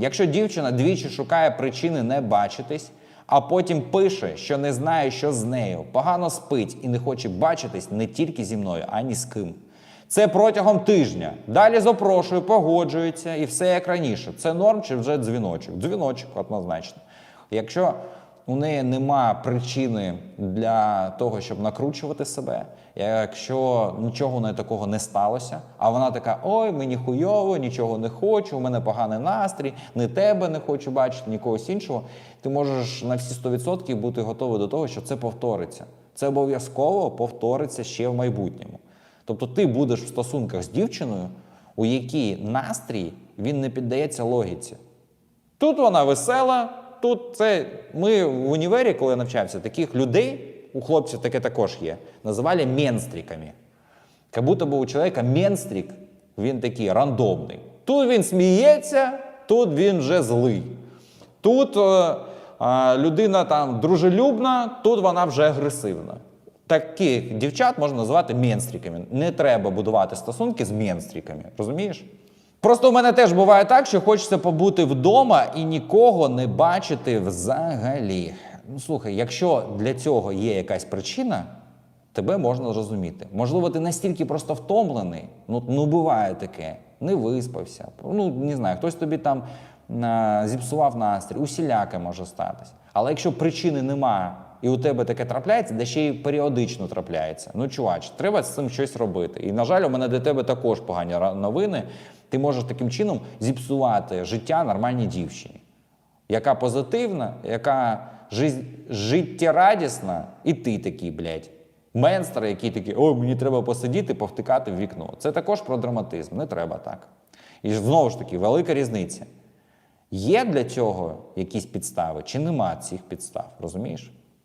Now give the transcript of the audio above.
Якщо дівчина двічі шукає причини не бачитись, а потім пише, що не знає, що з нею, погано спить і не хоче бачитись не тільки зі мною, а ні з ким. Це протягом тижня. Далі запрошую, погоджується і все як раніше. Це норм чи вже дзвіночок? Дзвіночок, однозначно. Якщо у неї нема причини для того, щоб накручувати себе, якщо нічого у неї такого не сталося, а вона така: ой, мені хуйово, нічого не хочу, у мене поганий настрій, не тебе не хочу бачити, ні когось іншого. Ти можеш на всі 100% бути готовий до того, що це повториться. Це обов'язково повториться ще в майбутньому. Тобто ти будеш в стосунках з дівчиною, у якій настрій він не піддається логіці. Тут вона весела, тут це. Ми в універі, коли навчався, таких людей, у хлопців таке також є, називали менстріками. Як будто би у чоловіка менстрік, він такий рандомний. Тут він сміється, тут він вже злий. Тут е, людина там дружелюбна, тут вона вже агресивна. Таких дівчат можна називати менстріками. Не треба будувати стосунки з менстріками, розумієш? Просто у мене теж буває так, що хочеться побути вдома і нікого не бачити взагалі. Ну слухай, якщо для цього є якась причина, тебе можна зрозуміти. Можливо, ти настільки просто втомлений, ну, ну буває таке, не виспався. Ну, не знаю, хтось тобі там а, зіпсував настрій, усіляке може статись. Але якщо причини немає, і у тебе таке трапляється, де ще й періодично трапляється. Ну, чувач, треба з цим щось робити. І, на жаль, у мене для тебе також погані новини. Ти можеш таким чином зіпсувати життя нормальній дівчині яка позитивна, яка життєрадісна, і ти такий, блядь. Менстер, який такий, ой, мені треба посидіти, повтикати в вікно. Це також про драматизм, не треба так. І знову ж таки, велика різниця. Є для цього якісь підстави, чи нема цих підстав, розумієш?